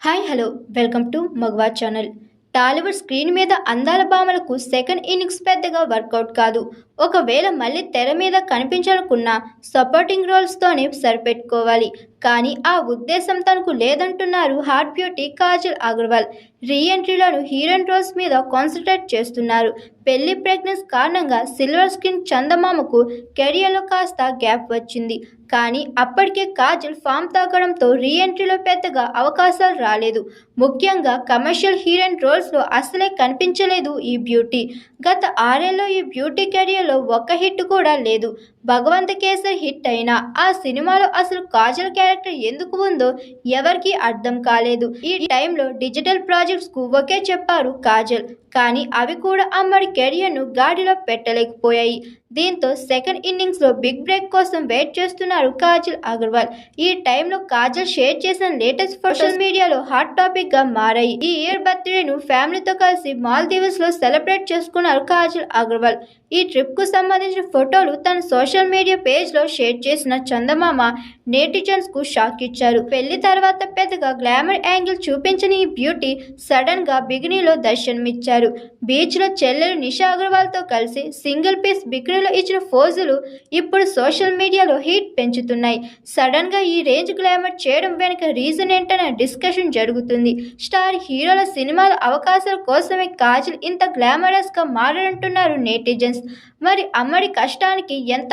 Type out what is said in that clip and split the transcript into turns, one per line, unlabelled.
Hi hello welcome to మగవా channel Tollywood screen మీద అందాల భామలకు సెకండ్ ఇన్నింగ్స్ పెద్దగా వర్కౌట్ కాదు. ఒకవేళ మళ్ళీ తెర మీద కనిపించాలనుకున్నా సపోర్టింగ్ రోల్స్తోనే సరిపెట్టుకోవాలి. కానీ ఆ ఉద్దేశం తనకు లేదంటున్నారు హార్ట్ బ్యూటీ కాజల్ అగర్వాల్. రీఎంట్రీలోను హీరోయిన్ రోల్స్ మీద కాన్సన్ట్రేట్ చేస్తున్నారు. పెళ్ళి ప్రెగ్నెన్స్ కారణంగా సిల్వర్ స్క్రీన్ చందమామకు కెరియర్లో కాస్త గ్యాప్ వచ్చింది. కానీ అప్పటికే కాజల్ ఫామ్ తాగడంతో రీఎంట్రీలో పెద్దగా అవకాశాలు రాలేదు. ముఖ్యంగా కమర్షియల్ హీరోయిన్ రోల్స్లో అసలే కనిపించలేదు ఈ బ్యూటీ. గత ఆరేళ్ళలో ఈ బ్యూటీ కెరియర్లో ఒక్క హిట్ కూడా లేదు. భగవంత కేసరి హిట్ అయినా ఆ సినిమాలో అసలు కాజల్ క్యారెక్టర్ ఎందుకు ఉందో ఎవరికీ అర్థం కాలేదు. ఈ టైంలో డిజిటల్ ప్రాజెక్ట్స్కు ఒకే చెప్పారు కాజల్ కానీ అవి కూడా అమ్మడి కెరియర్ను గాడిలో పెట్టలేకపోయాయి. దీంతో సెకండ్ ఇన్నింగ్స్లో బిగ్ బ్రేక్ కోసం వెయిట్ చేస్తున్నారు కాజల్ అగర్వాల్. ఈ టైంలో కాజల్ షేర్ చేసిన లేటెస్ట్ సోషల్ మీడియాలో హాట్ టాపిక్గా మారాయి. ఈ ఇయర్ బర్త్డేను ఫ్యామిలీతో కలిసి మాల్లో సెలబ్రేట్ చేసుకున్నారు కాజల్ అగర్వాల్. ఈ ట్రిప్కు సంబంధించిన ఫోటోలు తన సోషల్ సోషల్ మీడియా పేజ్లో షేర్ చేసిన చందమామ నేటిజన్స్కు షాక్ ఇచ్చారు. పెళ్ళి తర్వాత పెద్దగా గ్లామర్ యాంగిల్ చూపించని ఈ బ్యూటీ సడన్గా బిగినీలో దర్శనమిచ్చారు. బీచ్లో చెల్లెలు నిషా అగర్వాల్తో కలిసి సింగిల్ పీస్ బికినీలో ఇచ్చిన ఫోజులు ఇప్పుడు సోషల్ మీడియాలో హీట్ పెంచుతున్నాయి. సడన్గా ఈ రేంజ్ గ్లామర్ చేయడం వెనుక రీజన్ ఏంటనే డిస్కషన్ జరుగుతుంది. స్టార్ హీరోల సినిమాల అవకాశాల కోసమే కాజల్ ఇంత గ్లామరస్గా మారారంటున్నారు నేటిజన్స్ మరి అమ్మడి కష్టానికి ఎంత